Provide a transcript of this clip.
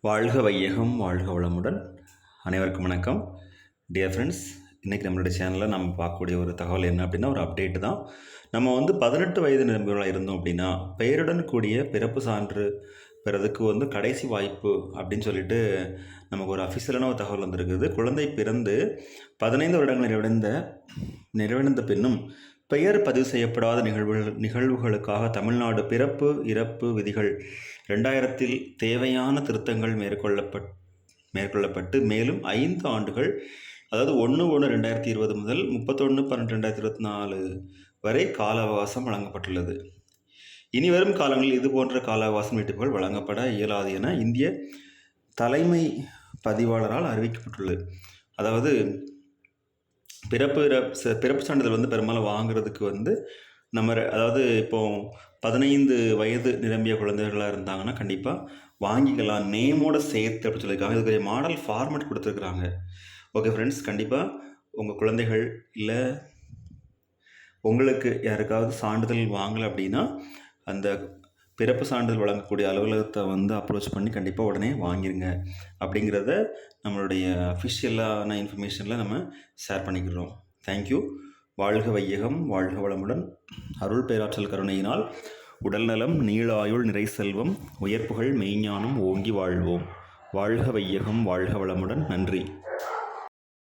வாழ்க வையகம் வாழ்க வளமுடன். அனைவருக்கும் வணக்கம். டியர் ஃப்ரெண்ட்ஸ் இன்றைக்கி நம்மளுடைய சேனலில் நம்ம பார்க்கக்கூடிய ஒரு தகவல் என்ன அப்படின்னா ஒரு அப்டேட் தான். நம்ம வந்து பதினெட்டு வயது நிரம்புகளாக இருந்தோம் அப்படின்னா பெயருடன் கூடிய பிறப்பு சான்று பெறதுக்கு வந்து கடைசி வாய்ப்பு அப்படின்னு சொல்லிட்டு நமக்கு ஒரு அஃபிஷியலான ஒரு தகவல் வந்திருக்குது. குழந்தை பிறந்து பதினைந்து வருடங்கள் நிறைவடைந்த நிறைவடைந்த பின்னும் பெயர் பதிவு செய்யப்படாத நிகழ்வுகள் நிகழ்வுகளுக்காக தமிழ்நாடு பிறப்பு இறப்பு விதிகள் ரெண்டாயிரத்தில் தேவையான திருத்தங்கள் மேற்கொள்ளப்பட் மேற்கொள்ளப்பட்டு மேலும் ஐந்து ஆண்டுகள் அதாவது ஒன்று ஒன்று ரெண்டாயிரத்தி இருபது முதல் முப்பத்தொன்று பன்னெண்டு ரெண்டாயிரத்தி இருபத்தி நாலு வரை கால அவகாசம் வழங்கப்பட்டுள்ளது. இனி வரும் காலங்களில் இது போன்ற கால அவகாசம் நீட்டிப்புகள் வழங்கப்பட இயலாது என இந்திய தலைமை பதிவாளரால் அறிவிக்கப்பட்டுள்ளது. அதாவது பிறப்பு பிறப்பு சான்றிதழ் வந்து பெரும்பாலும் வாங்குறதுக்கு வந்து நம்ம அதாவது இப்போ பதினைந்து வயது நிரம்பிய குழந்தைகளாக இருந்தாங்கன்னா கண்டிப்பாக வாங்கிக்கலாம். நேமோட சேர்த்து அப்படின்னு சொல்லியிருக்காங்க. இதுக்கு மாடல் ஃபார்மேட் கொடுத்துருக்குறாங்க. ஓகே ஃப்ரெண்ட்ஸ் கண்டிப்பாக உங்கள் குழந்தைகள் இல்லை உங்களுக்கு யாருக்காவது சான்றிதழ் வாங்கலை அப்படின்னா அந்த பிறப்பு சான்றிதழ் வழங்கக்கூடிய அலுவலகத்தை வந்து அப்ரோச் பண்ணி கண்டிப்பாக உடனே வாங்கிருங்க. அப்படிங்கிறத நம்மளுடைய அஃபிஷியலான இன்ஃபர்மேஷனில் நம்ம ஷேர் பண்ணிக்கிறோம். தேங்க்யூ வாழ்க வையகம் வாழ்க வளமுடன். அருள் பேராற்றல் கருணையினால் உடல்நலம் நீளாயுள் நிறை செல்வம் உயர்ப்புகள் மெய்ஞானம் ஓங்கி வாழ்வோம். வாழ்க வையகம் வாழ்க வளமுடன். நன்றி.